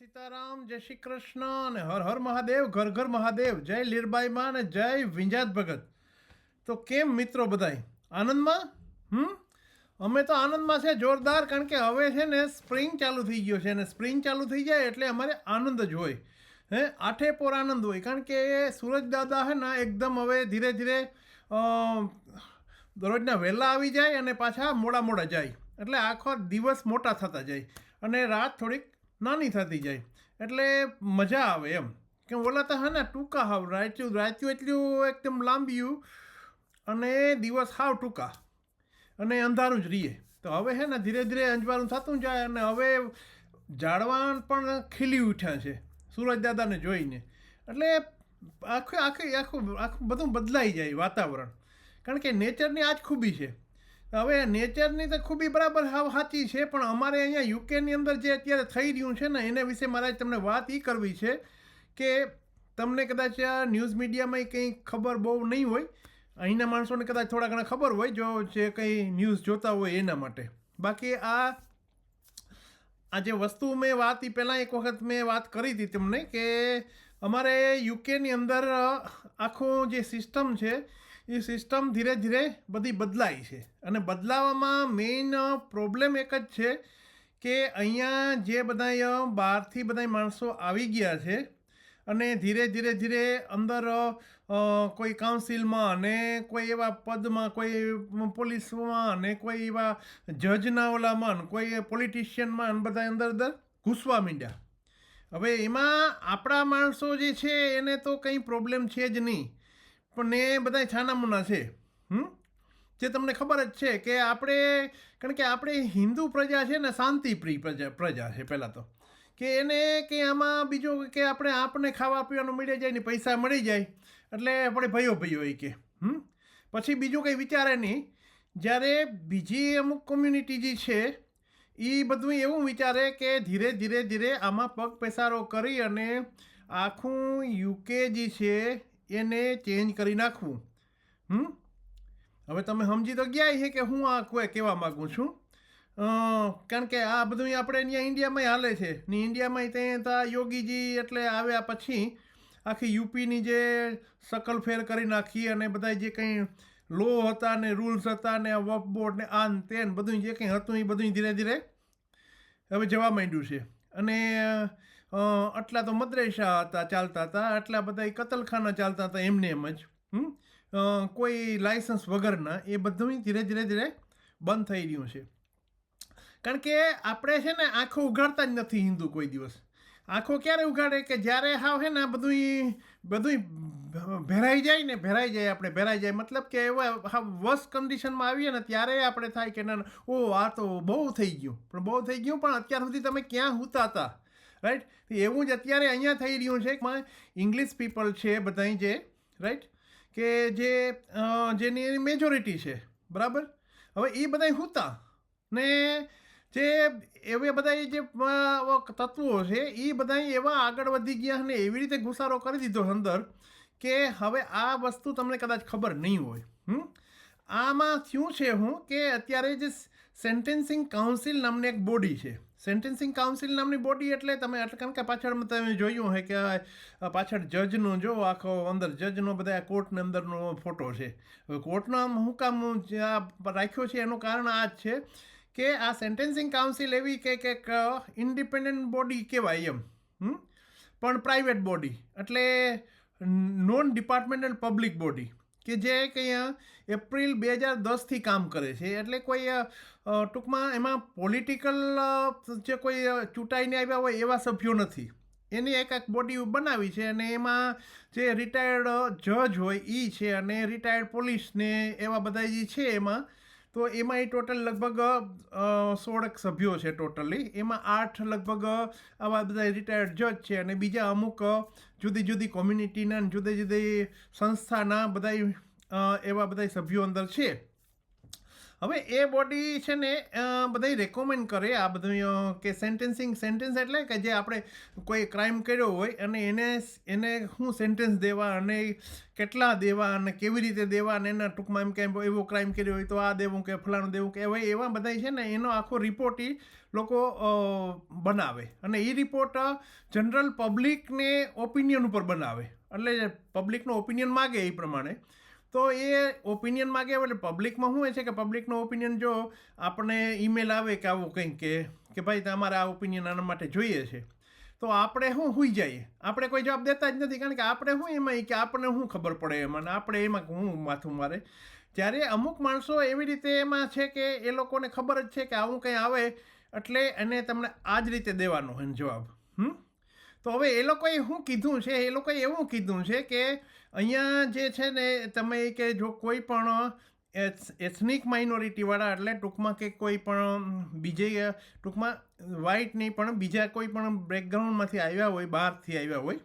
સીતારામ, જય શ્રી કૃષ્ણ અને હર હર મહાદેવ, ઘર ઘર મહાદેવ, જય લીરબાઈમાં અને જય વિંજાત ભગત. તો કેમ મિત્રો બધાય? આનંદમાં? હમ? અમે તો આનંદમાં છે જોરદાર, કારણ કે હવે છે ને સ્પ્રિંગ ચાલુ થઈ ગયો છે અને સ્પ્રિંગ ચાલુ થઈ જાય એટલે અમારે આનંદ જ હોય. હે? આઠે પોર આનંદ હોય, કારણ કે સૂરજ દાદા હે ને એકદમ હવે ધીરે ધીરે દરરોજના વહેલા આવી જાય અને પાછા મોડા મોડા જાય. એટલે આખો દિવસ મોટા થતા જાય. અને રાત થોડીક નાની થતી જાય. એટલે મજા આવે એમ. કે ઓલા તો હા ને ટૂંકા હાવ રાત્યું રાત્યું એટલું એકદમ લાંબિયું અને દિવસ હાવ ટૂંકા. અને અંધારું જ રહીએ તો હવે છે ને ધીરે ધીરે અંજવાળું થતું જાય અને હવે ઝાડવા પણ ખીલી ઉઠ્યા છે, સૂરજ દાદાને જોઈને. એટલે આખું આખું આખું આખું બધું બદલાઈ જાય વાતાવરણ. કારણ કે નેચરની આ જ ખૂબી છે. હવે નેચરની તો ખૂબી બરાબર હાવ સાચી છે, પણ અમારે અહીંયા યુકેની અંદર જે અત્યારે થઈ રહ્યું છે ને, એના વિશે મારે તમને વાત એ કરવી છે કે તમને કદાચ ન્યૂઝ મીડિયામાં કંઈ ખબર બહુ નહીં હોય. અહીંના માણસોને કદાચ થોડા ઘણા ખબર હોય, જો જે કંઈ ન્યૂઝ જોતા હોય એના માટે. બાકી આ આ જે વસ્તુ મેં વાત એ પહેલાં એક વખત મેં વાત કરી હતી તમને કે અમારે યુકેની અંદર આખું જે સિસ્ટમ છે એ સિસ્ટમ ધીરે ધીરે બધી બદલાઈ છે. અને બદલાવામાં મેઇન પ્રોબ્લેમ એક જ છે કે અહીંયા જે બધા બહારથી બધા માણસો આવી ગયા છે અને ધીરે ધીરે ધીરે અંદર કોઈ કાઉન્સિલમાં અને કોઈ એવા પદમાં, કોઈ પોલીસમાં અને કોઈ એવા જજના ઓલામાં કોઈ પોલિટિશિયનમાં અને બધા અંદર અંદર ઘૂસવા માંડ્યા. હવે એમાં આપણા માણસો જે છે એને તો કંઈ પ્રોબ્લેમ છે જ નહીં. પણ એ બધા છાનામુના છે. હમ? જે તમને ખબર જ છે કે આપણે, કારણ કે આપણે હિન્દુ પ્રજા છે ને શાંતિપ્રિય પ્રજા પ્રજા છે પહેલાં તો. કે એને કે આમાં બીજું કે આપણે આપણને ખાવા પીવાનું મળી જાય ને પૈસા મળી જાય, એટલે આપણે ભયો ભયો એ કે. હમ? પછી બીજું કંઈ વિચારે નહીં. જ્યારે બીજી અમુક કોમ્યુનિટી જે છે એ બધું એવું વિચારે કે ધીરે ધીરે ધીરે આમાં પગ પેસારો કરી અને આખું યુકે જે છે એને ચેન્જ કરી નાખવું. હમ? હવે તમે સમજી તો ગયા છે કે હું આ કોઈ કહેવા માગું છું. કારણ કે આ બધું આપણે અહીંયા ઇન્ડિયામાં હાલે છે. ને ઇન્ડિયામાં તે તા યોગીજી એટલે આવ્યા પછી આખી યુપીની જે શકલ ફેર કરી નાખી અને બધા જે કંઈ લો હતા ને રૂલ્સ હતા ને વફ બોર્ડ ને આન તેન બધું જે કંઈ હતું એ બધું ધીરે ધીરે હવે જવા માંડ્યું છે. અને આટલા તો મદ્રેસા હતા ચાલતા હતા આટલા બધા કતલખાના ચાલતા હતા એમને એમ જ? કોઈ લાયસન્સ વગરના એ બધું ધીરે ધીરે ધીરે બંધ થઈ રહ્યું છે. કારણ કે આપણે છે ને આંખો ઉઘાડતા જ નથી હિન્દુ કોઈ દિવસ. આંખો ક્યારે ઉઘાડે કે જ્યારે હાવ હે ને આ બધું બધું ભેરાઈ જાય ને ભેરાઈ જાય આપણે ભેરાઈ જાય. મતલબ કે એવા હા વસ કન્ડિશનમાં આવીએ ને ત્યારે આપણે થાય કે ના, ઓ આ તો બહુ થઈ ગયું. પણ બહુ થઈ ગયું પણ અત્યાર સુધી તમે ક્યાં હોતા હતા? રાઈટ એવું જ અત્યારે અહીંયા થઈ રહ્યું છે. ઇંગ્લિશ પીપલ છે બધાય જે. રાઈટ કે જે જેની મેજોરિટી છે. બરાબર? હવે એ બધાય હુતા. ને જે એવા બધા જે તત્વો છે, એ બધા એવા આગળ વધી ગયા અને એવી રીતે ઘુસારો કરી દીધો અંદર કે હવે આ વસ્તુ તમને કદાચ ખબર નહીં હોય. હમ? આમાં શું છે હું કે અત્યારે જે સેન્ટેન્સિંગ કાઉન્સિલ નામની એક બોડી છે. સેન્ટેન્સિંગ કાઉન્સિલ નામની બોડી એટલે તમે કારણ કે પાછળ તમે જોયું હોય કે પાછળ જજનો જો આખો અંદર જજનો બધા કોર્ટની અંદરનો ફોટો છે. હવે કોર્ટનો આમ હું કામ રાખ્યો છે એનું કારણ આ જ છે કે આ સેન્ટેન્સિંગ કાઉન્સિલ એવી કે કંઈક ઇન્ડિપેન્ડન્ટ બોડી કહેવાય એમ. પણ પ્રાઇવેટ બોડી એટલે નોન ડિપાર્ટમેન્ટલ પબ્લિક બોડી કે જે કંઈ એપ્રિલ બે હજાર દસથી કામ કરે છે. એટલે કોઈ ટૂંકમાં એમાં પોલિટિકલ જે કોઈ ચૂંટાઈને આવ્યા હોય એવા સભ્યો નથી. એની એક એક બોડી બનાવી છે અને એમાં જે રિટાયર્ડ જજ હોય એ છે અને રિટાયર્ડ પોલીસ ને એવા બધા જે છે એમાં તો એમાં એ ટોટલ લગભગ સોળક સભ્યો છે ટોટલી. એમાં આઠ લગભગ આવા બધા રિટાયર્ડ જજ છે અને બીજા અમુક જુદી જુદી કોમ્યુનિટીના જુદી જુદી સંસ્થાના બધા એવા બધા સભ્યો અંદર છે. હવે એ બોડી છે ને બધા રેકોમેન્ડ કરે આ બધું કે સેન્ટેન્સિંગ સેન્ટેન્સ એટલે કે જે આપણે કોઈ ક્રાઇમ કર્યો હોય અને એને એને શું સેન્ટેન્સ દેવા અને કેટલા દેવા અને કેવી રીતે દેવા અને એના ટૂંકમાં એમ કે એવો ક્રાઇમ કર્યો હોય તો આ દેવું કે ફલાણું દેવું કે હોય એવા બધા છે ને, એનો આખો રિપોર્ટ એ લોકો બનાવે. અને એ રિપોર્ટ જનરલ પબ્લિકને ઓપિનિયન ઉપર બનાવે. એટલે પબ્લિકનો ઓપિનિયન માગે એ પ્રમાણે. તો એ ઓપિનિયન માગે એટલે પબ્લિકમાં શું છે કે પબ્લિકનો ઓપિનિયન જો આપણને ઈમેલ આવે કે આવું કંઈક કે કે ભાઈ તમારે આ ઓપિનિયન આના માટે જોઈએ છે. તો આપણે શું હોઈ જઈએ? આપણે કોઈ જવાબ દેતા જ નથી કારણ કે આપણે શું એમાં કે આપણને શું ખબર પડે એમાં આપણે એમાં હું માથું મારે? જ્યારે અમુક માણસો એવી રીતે એમાં છે કે એ લોકોને ખબર જ છે કે આવું કંઈ આવે એટલે એને તમને આ જ રીતે દેવાનો જવાબ. તો હવે એ લોકોએ શું કીધું છે? એ લોકોએ એવું કીધું છે કે અહીંયા જે છે ને, તમે કે જો કોઈ પણ એથનિક માઇનોરિટીવાળા એટલે ટૂંકમાં કે કોઈ પણ બીજે, ટૂંકમાં વ્હાઇટ નહીં, પણ બીજા કોઈ પણ બેકગ્રાઉન્ડમાંથી આવ્યા હોય, બહારથી આવ્યા હોય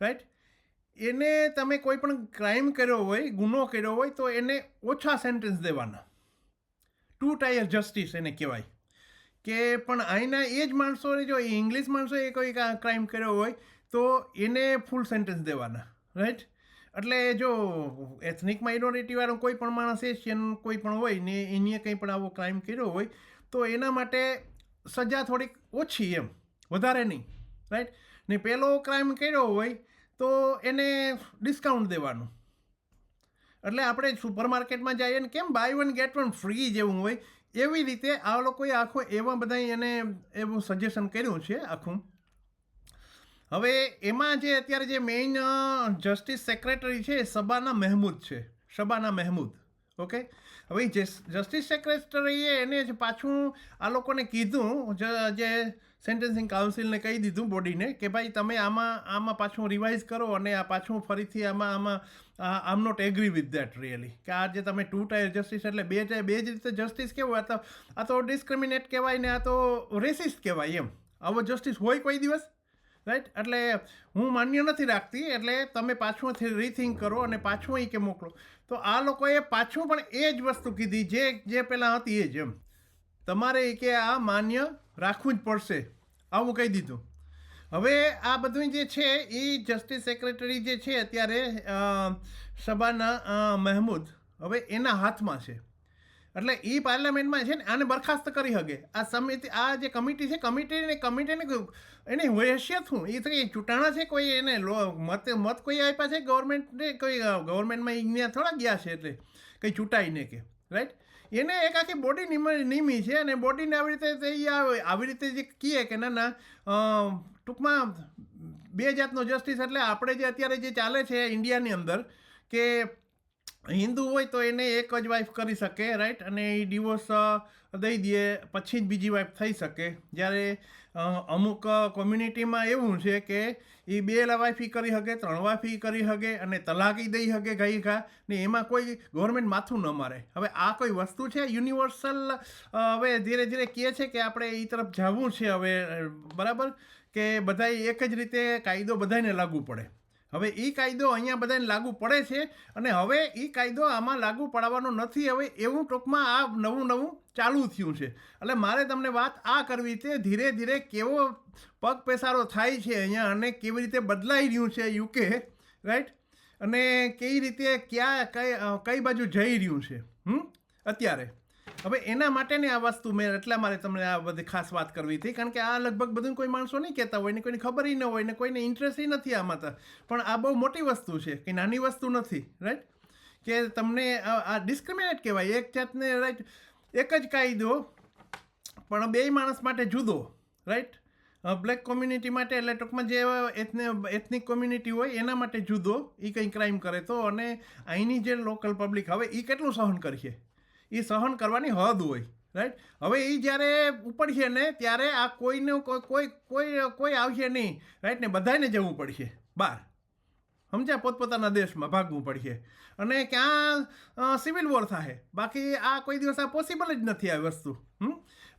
રાઈટ એને તમે કોઈ પણ ક્રાઇમ કર્યો હોય, ગુનો કર્યો હોય, તો એને ઓછા સેન્ટેન્સ દેવાના. ટુ ટાયર જસ્ટિસ એને કહેવાય. કે પણ અહીંના એ જ માણસોને જો ઇંગ્લિશ માણસોએ કોઈ ક્રાઇમ કર્યો હોય, તો એને ફૂલ સેન્ટેન્સ દેવાના રાઈટ એટલે જો એથનિક માઇનોરિટીવાળો કોઈ પણ માણસ એશિયન કોઈ પણ હોય ને એને કંઈ પણ આવો ક્રાઇમ કર્યો હોય, તો એના માટે સજા થોડીક ઓછી એમ, વધારે નહીં રાઈટ ને પહેલો ક્રાઇમ કર્યો હોય, તો એને ડિસ્કાઉન્ટ દેવાનું. એટલે આપણે સુપરમાર્કેટમાં જઈએ ને કેમ buy one get one free જેવું હોય એવી રીતે આ લોકોએ આખો એવા બધા એને એવું સજેશન કર્યું છે આખું. હવે એમાં જે અત્યારે જે મેઇન જસ્ટિસ સેક્રેટરી છે એ શબાના મહેમૂદ છે. શબાના મહેમૂદ. ઓકે હવે જસ્ટિસ સેક્રેટરીએ એને જ પાછું આ લોકોને કીધું, જે સેન્ટેન્સિંગ કાઉન્સિલને કહી દીધું બોડીને કે ભાઈ તમે આમાં આમાં પાછું રિવાઇઝ કરો અને આ પાછું ફરીથી આમાં આમાં આમ not agree with that really. કે આ જે તમે ટુ ટાયર જસ્ટિસ એટલે બે ટાયર બે જ રીતે જસ્ટિસ કેવું, આ તો આ તો ડિસ્ક્રિમિનેટ કહેવાય ને આ તો રેસિસ્ટ કહેવાય એમ. આવો જસ્ટિસ હોય કોઈ દિવસ, રાઈટ? એટલે હું માન્ય નથી રાખતી, એટલે તમે પાછું રીથિંક કરો અને પાછું એ કે મોકલો. તો આ લોકોએ પાછું પણ એ જ વસ્તુ કીધી, જે જે પહેલાં હતી એ જ એમ. તમારે કે આ માન્ય રાખવું જ પડશે. આવું કહી દીધું. હવે આ બધું જે છે, એ જસ્ટિસ સેક્રેટરી જે છે અત્યારે સભાના મહેમૂદ, હવે એના હાથમાં છે. એટલે એ પાર્લામેન્ટમાં છે ને આને બરખાસ્ત કરી શકે આ સમિતિ, આ જે કમિટી છે કમિટીને કમિટીને એની હેસિયત શું? એ તો ચૂંટાણા છે કોઈ? એને મત મત કોઈ આપ્યા છે ગવર્મેન્ટને કોઈ ગવર્મેન્ટમાં અહીંયા થોડા ગયા છે એટલે કંઈ ચૂંટાઈને કે રાઈટ એને એક આખી બોડી નિમી છે અને બોડીને આવી રીતે તે આવી રીતે જે કહે કે ના ના ટૂંકમાં બે જાતનો જસ્ટિસ એટલે આપણે જે અત્યારે જે ચાલે છે ઇન્ડિયાની અંદર કે હિન્દુ હોય તો એને એક જ વાઈફ કરી શકે રાઈટ અને એ ડિવોર્સ દઈ દે, પછી જ બીજી વાઈફ થઈ શકે. જ્યારે અમુક કોમ્યુનિટીમાં એવું છે કે એ બે વાઈફી કરી શકે ત્રણ વાઈફી કરી શકે અને તલાકી દઈ શકે ગઈ ઘા, ને એમાં કોઈ ગવર્મેન્ટ માથું ન મારે. હવે આ કોઈ વસ્તુ છે યુનિવર્સલ હવે ધીરે ધીરે કહે છે કે આપણે એ તરફ જવું છે હવે બરાબર? કે બધાય એક જ રીતે કાયદો બધાને લાગુ પડે. હવે એ કાયદો અહીંયા બધાને લાગુ પડે છે અને હવે એ કાયદો આમાં લાગુ પડાવવાનો નથી. હવે એવું ટૂંકમાં આ નવું નવું ચાલુ થયું છે. એટલે મારે તમને વાત આ કરવી છે, ધીરે ધીરે કેવો પગ પેસારો થાય છે અહીંયા અને કેવી રીતે બદલાઈ રહ્યું છે યુકે રાઈટ અને કઈ રીતે ક્યાં, કઈ કઈ બાજુ જઈ રહ્યું છે, હમ? અત્યારે. હવે એના માટેની આ વસ્તુ મેં એટલા મારે તમને આ બધી ખાસ વાત કરવી હતી, કારણ કે આ લગભગ બધું કોઈ માણસો નહીં કહેતા હોય ને કોઈને ખબર ન હોય ને કોઈને ઇન્ટરેસ્ટ નથી આમાં તો. પણ આ બહુ મોટી વસ્તુ છે કે નાની વસ્તુ નથી રાઈટ કે તમને આ ડિસ્ક્રિમિનેટ કહેવાય, એક જાતને રાઈટ એક જ કાયદો, પણ બે માણસ માટે જુદો રાઈટ બ્લેક કોમ્યુનિટી માટે એટલે ટૂંકમાં જે એથને એથનિક કોમ્યુનિટી હોય એના માટે જુદો એ કંઈ ક્રાઇમ કરે તો, અને અહીંની જે લોકલ પબ્લિક હવે એ કેટલું સહન કરીએ? એ સહન કરવાની હદ હોય રાઈટ હવે એ જ્યારે ઉપડશે ને, ત્યારે આ કોઈને કોઈ કોઈ કોઈ આવશે નહીં રાઈટ ને બધાને જવું પડશે બહાર સમજ્યા? પોતપોતાના દેશમાં ભાગવું પડશે. અને ક્યાં સિવિલ વોર થાય બાકી આ કોઈ દિવસ આ પોસિબલ જ નથી આ વસ્તુ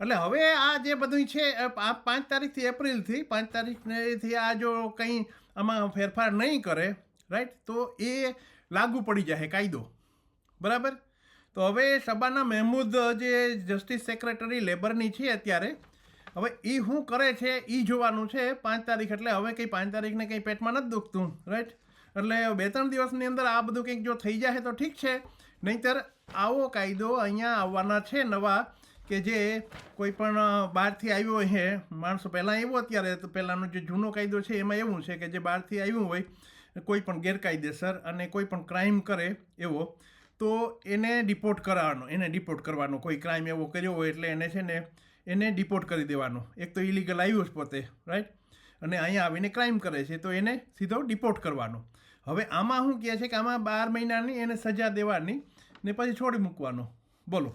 એટલે હવે આ જે બધું છે આ પાંચ તારીખથી એપ્રિલથી, પાંચ તારીખથી આ જો કંઈ આમાં ફેરફાર નહીં કરે રાઈટ તો એ લાગુ પડી જાય કાયદો. બરાબર? તો હવે શબાના મહેમૂદ જે જસ્ટિસ સેક્રેટરી લેબરની છે અત્યારે, હવે એ શું કરે છે એ જોવાનું છે. પાંચ તારીખ એટલે હવે કંઈ પાંચ તારીખને કંઈ પેટમાં નથી દુખતું રાઈટ એટલે બે ત્રણ દિવસની અંદર આ બધું કંઈક જો થઈ જાય તો ઠીક છે. નહીંતર આવો કાયદો અહીંયા આવવાના છે નવા કે જે કોઈ પણ બહારથી આવ્યો છે માણસો પહેલાં આવ્યો અત્યારે, તો પહેલાંનો જે જૂનો કાયદો છે એમાં એવું છે કે જે બહારથી આવ્યું હોય, કોઈ પણ ગેરકાયદેસર અને કોઈ પણ ક્રાઇમ કરે એવો. તો એને ડિપોર્ટ કરાવવાનો, એને ડિપોર્ટ કરવાનો. કોઈ ક્રાઇમ એવો કર્યો હોય એટલે એને છે ને, એને ડિપોર્ટ કરી દેવાનો. એક તો ઇલીગલ આવ્યું જ પોતે રાઈટ અને અહીંયા આવીને ક્રાઇમ કરે છે, તો એને સીધો ડિપોર્ટ કરવાનો. હવે આમાં શું કહે છે કે આમાં બાર મહિનાની એને સજા દેવાની ને પછી છોડી મૂકવાનો. બોલો.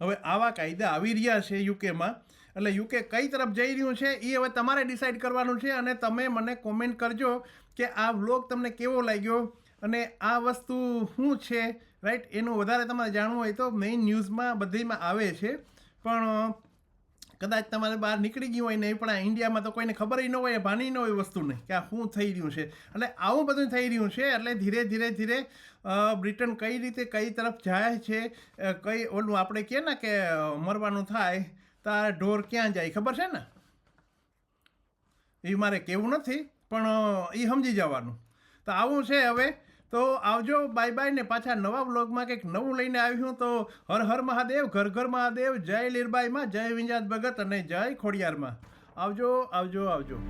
હવે આવા કાયદા આવી રહ્યા છે યુકેમાં એટલે યુકે કઈ તરફ જઈ રહ્યું છે એ હવે તમારે ડિસાઇડ કરવાનું છે અને તમે મને કોમેન્ટ કરજો કે આ વ્લોગ તમને કેવો લાગ્યો? અને આ વસ્તુ શું છે રાઈટ એનું વધારે તમારે જાણવું હોય તો મેઇન ન્યૂઝમાં બધીમાં આવે છે. પણ, કદાચ તમારે બહાર નીકળી ગયું હોય નહીં, પણ આ ઇન્ડિયામાં તો કોઈને ખબર ન હોય, ભાની ન હોય વસ્તુને કે આ શું થઈ રહ્યું છે. એટલે આવું બધું થઈ રહ્યું છે, એટલે ધીરે ધીરે ધીરે બ્રિટન કઈ રીતે કઈ તરફ જાય છે કઈ ઓલું આપણે કહે ને કે, મરવાનું થાય તાર ઢોર ક્યાં જાય, ખબર છે ને? એ મારે કહેવું નથી, પણ એ સમજી જવાનું. તો આવું છે હવે. તો આવજો બાય બાય ને પાછા નવા બ્લોગમાં કંઈક નવું લઈને આવ્યું તો હર હર મહાદેવ, ઘર ઘર મહાદેવ, જય લીરબાઈમાં, જય વિંજાત ભગત અને જય ખોડિયારમાં. આવજો આવજો આવજો.